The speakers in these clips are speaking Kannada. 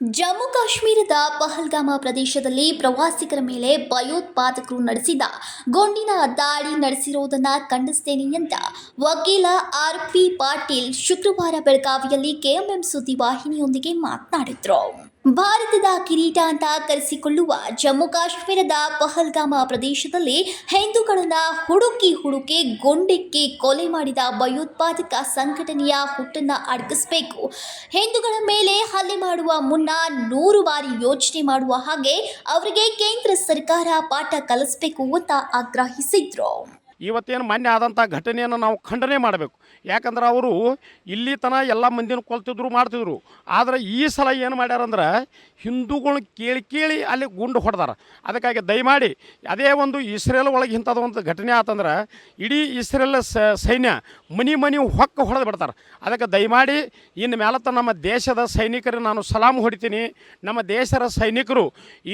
ಜಮ್ಮು ಕಾಶ್ಮೀರದ ಪಹಲ್ಗಾಮ ಪ್ರದೇಶದಲ್ಲಿ ಪ್ರವಾಸಿಗರ ಮೇಲೆ ಭಯೋತ್ಪಾದಕರು ನಡೆಸಿದ ಗುಂಡಿನ ದಾಳಿ ನಡೆಸಿರುವುದನ್ನು ಖಂಡಿಸ್ತೇನೆ ಅಂತ ವಕೀಲ ಆರ್ ಪಿ ಪಾಟೀಲ್ ಶುಕ್ರವಾರ ಬೆಳಗಾವಿಯಲ್ಲಿ ಕೆಎಂಎಂ ಸುದ್ದಿವಾಹಿನಿಯೊಂದಿಗೆ ಮಾತನಾಡಿದ್ರು. ಭಾರತದ ಕಿರೀಟ ಅಂತ ಕರೆಸಿಕೊಳ್ಳುವ ಜಮ್ಮು ಕಾಶ್ಮೀರದ ಪಹಲ್ಗಾಮ ಪ್ರದೇಶದಲ್ಲಿ ಹಿಂದೂಗಳನ್ನ ಹುಡುಕಿ ಹುಡುಕಿ ಗುಂಡಿಕ್ಕಿ ಕೊಲೆ ಮಾಡಿದ ಭಯೋತ್ಪಾದಕ ಸಂಘಟನೆಯ ಹುಟ್ಟನ್ನ ಅಡಗಿಸಬೇಕು. ಹಿಂದೂಗಳ ಮೇಲೆ ಹಲ್ಲೆ ಮಾಡುವ ಮುನ್ನ ನೂರು ಬಾರಿ ಯೋಚನೆ ಮಾಡುವ ಹಾಗೆ ಅವರಿಗೆ ಕೇಂದ್ರ ಸರ್ಕಾರ ಪಾಠ ಕಲಿಸಬೇಕು ಅಂತ ಆಗ್ರಹಿಸಿದ್ರು. ಇವತ್ತೇನು ಮಾನ್ಯ ಆದಂಥ ಘಟನೆಯನ್ನು ನಾವು ಖಂಡನೆ ಮಾಡಬೇಕು. ಯಾಕಂದ್ರೆ ಅವರು ಇಲ್ಲಿ ತನ ಎಲ್ಲ ಮಂದಿನ ಕೊಲ್ತಿದ್ರು ಮಾಡ್ತಿದ್ರು. ಆದರೆ ಈ ಸಲ ಏನು ಮಾಡ್ಯಾರಂದ್ರೆ ಹಿಂದೂಗಳನ್ನ ಕೇಳಿ ಕೇಳಿ ಅಲ್ಲಿ ಗುಂಡು ಹೊಡೆದಾರ. ಅದಕ್ಕಾಗಿ ದಯಮಾಡಿ ಅದೇ ಒಂದು ಇಸ್ರೇಲ್ ಒಳಗೆ ಇಂಥದ್ದು ಒಂದು ಘಟನೆ ಆತಂದ್ರೆ ಇಡೀ ಇಸ್ರೇಲ್ ಸೈನ್ಯ ಮನಿ ಮನಿ ಹೊಕ್ಕ ಹೊಡೆದು ಬಿಡ್ತಾರೆ. ಅದಕ್ಕೆ ದಯಮಾಡಿ ಇನ್ನು ಮೇಲತ್ತ ನಮ್ಮ ದೇಶದ ಸೈನಿಕರಿಗೆ ನಾನು ಸಲಾಮ್ ಹೊಡಿತೀನಿ. ನಮ್ಮ ದೇಶದ ಸೈನಿಕರು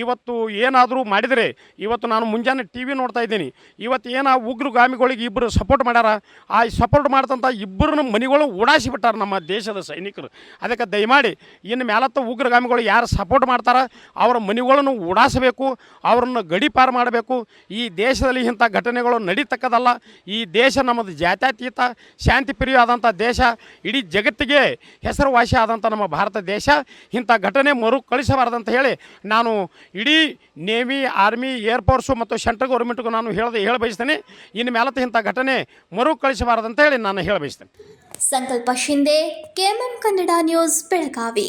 ಇವತ್ತು ಏನಾದರೂ ಮಾಡಿದರೆ, ಇವತ್ತು ನಾನು ಮುಂಜಾನೆ ಟಿ ವಿ ನೋಡ್ತಾ ಇದ್ದೀನಿ. ಇವತ್ತು ಏನು ಆ ಉಗ್ರಗಾಮಿಗಳಿಗೆ ಇಬ್ಬರು ಸಪೋರ್ಟ್ ಮಾಡ್ಯಾರ. ಆ ಸಪೋರ್ಟ್ ಮಾಡ್ತಂಥ ಇಬ್ಬರನ್ನ ಮನೆಗಳು ಓಡಾಸಿ ಬಿಟ್ಟಾರ ನಮ್ಮ ದೇಶದ ಸೈನಿಕರು. ಅದಕ್ಕೆ ದಯಮಾಡಿ ಇನ್ನು ಮೇಲತ್ತ ಉಗ್ರಗಾಮಿಗಳು ಯಾರು ಸಪೋರ್ಟ್ ಮಾಡ್ತಾರ, ಅವರ ಮನೆಗಳನ್ನು ಓಡಾಸಬೇಕು ಅವರನ್ನು ಗಡಿಪಾರು ಮಾಡಬೇಕು. ಈ ದೇಶದಲ್ಲಿ ಇಂಥ ಘಟನೆಗಳು ನಡೀತಕ್ಕದಲ್ಲ, ಈ ದೇಶ ನಮ್ಮದು ಜಾತ್ಯತೀತ ಶಾಂತಿ ಆದಂಥ ದೇಶ, ಇಡೀ ಜಗತ್ತಿಗೆ ಹೆಸರುವಾಸಿ ಆದಂಥ ನಮ್ಮ ಭಾರತ ದೇಶ, ಇಂಥ ಘಟನೆ ಮರು ಕಳಿಸಬಾರ್ದಂತ ಹೇಳಿ ನಾನು ಇಡೀ ನೇವಿ ಆರ್ಮಿ ಏರ್ಫೋರ್ಸು ಮತ್ತು ಸೆಂಟ್ರಲ್ ಗೌರ್ಮೆಂಟ್ಗೂ ನಾನು ಹೇಳದೆ ಹೇಳ ಬಯಸ್ತೇನೆ. ಇನ್ನು ಮೇಲತ್ತ ಇಂಥ ಘಟನೆ ಮರುಕಳಿಸಬಾರದು ಅಂತ ಹೇಳಿ ನಾನು ಹೇಳ ಬಯಸ್ತೇನೆ Sankalp Shinde K M M Kannada news, Belagavi.